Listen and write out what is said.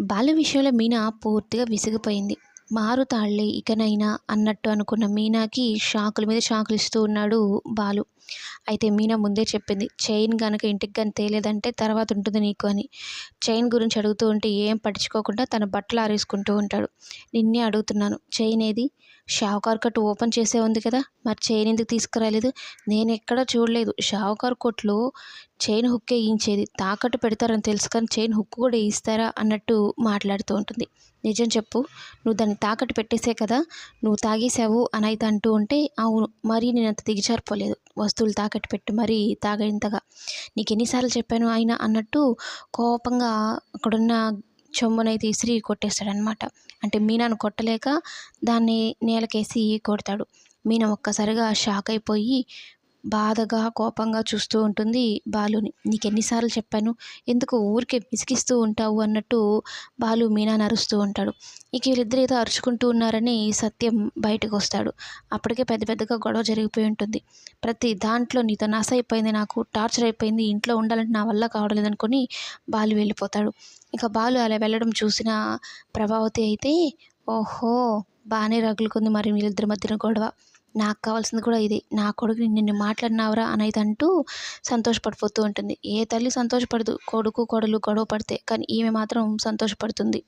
బాలు విషయంలో మీనా పూర్తిగా విసిగిపోయింది. మారుతాళ్ళే ఇకనైనా అన్నట్టు అనుకున్న మీనాకి షాకుల మీద షాకులు ఇస్తూ ఉన్నాడు బాలు. అయితే మీనా ముందే చెప్పింది చైన్ కనుక ఇంటికి కానీ తేలేదంటే తర్వాత ఉంటుంది నీకు అని. చైన్ గురించి అడుగుతూ ఉంటే ఏం పట్టించుకోకుండా తన బట్టలు ఆరేసుకుంటూ ఉంటాడు. నిన్నే అడుగుతున్నాను చైన్ ఏది? షావుకార్ కట్టు ఓపెన్ చేసే ఉంది కదా మరి చైన్ ఎందుకు తీసుకురాలేదు? నేను ఎక్కడా చూడలేదు. షావుకార్ కొట్లో చైన్ హుక్ వేయించేది తాకట్టు పెడతారని తెలుసు కానీ చైన్ హుక్ కూడా వేయిస్తారా అన్నట్టు మాట్లాడుతూ ఉంటుంది. నిజం చెప్పు నువ్వు దాన్ని తాకట్టు పెట్టేసే కదా నువ్వు తాగేసావు అని అయితే అంటూ ఉంటే అవును మరీ నేను అంత దిగజారిపోలేదు. వస్తువులు తాకట్టు పెట్టి మరీ తాగేంతగా. నీకు ఎన్నిసార్లు చెప్పాను ఆయన అన్నట్టు కోపంగా అక్కడున్న చెమ్మునైతే ఇసిరి కొట్టేస్తాడనమాట అంటే మీనాను కొట్టలేక దాన్ని నేలకేసి కొడతాడు. మీనా ఒక్కసారిగా షాక్ అయిపోయి బాధగా కోపంగా చూస్తూ ఉంటుంది బాలుని. నీకు ఎన్నిసార్లు చెప్పాను ఎందుకు ఊరికే విసిగిస్తూ ఉంటావు అన్నట్టు బాలు మీనా అరుస్తూ ఉంటాడు. ఇక వీళ్ళిద్దరు ఏదో అరుచుకుంటూ ఉన్నారని సత్యం బయటకు వస్తాడు. అప్పటికే పెద్ద పెద్దగా గొడవ జరిగిపోయి ఉంటుంది. ప్రతి దాంట్లో నీతో నస అయిపోయింది నాకు టార్చర్ అయిపోయింది ఇంట్లో ఉండాలంటే నా వల్ల కావడలేదనుకొని బాలు వెళ్ళిపోతాడు. ఇక బాలు అలా వెళ్ళడం చూసిన ప్రభావతి అయితే ఓహో బాగానే రగులుకుంది మరి వీళ్ళిద్దరి మధ్యన గొడవ. నాకు కావాల్సింది కూడా ఇదే. నా కొడుకుని నిన్ను మాట్లాడినావురా అనేది అంటూ సంతోషపడిపోతూ ఉంటుంది. ఏ తల్లి సంతోషపడదు. కొడుకు కోడలు గొడవ పడితే కానీ ఈమె మాత్రం సంతోషపడుతుంది.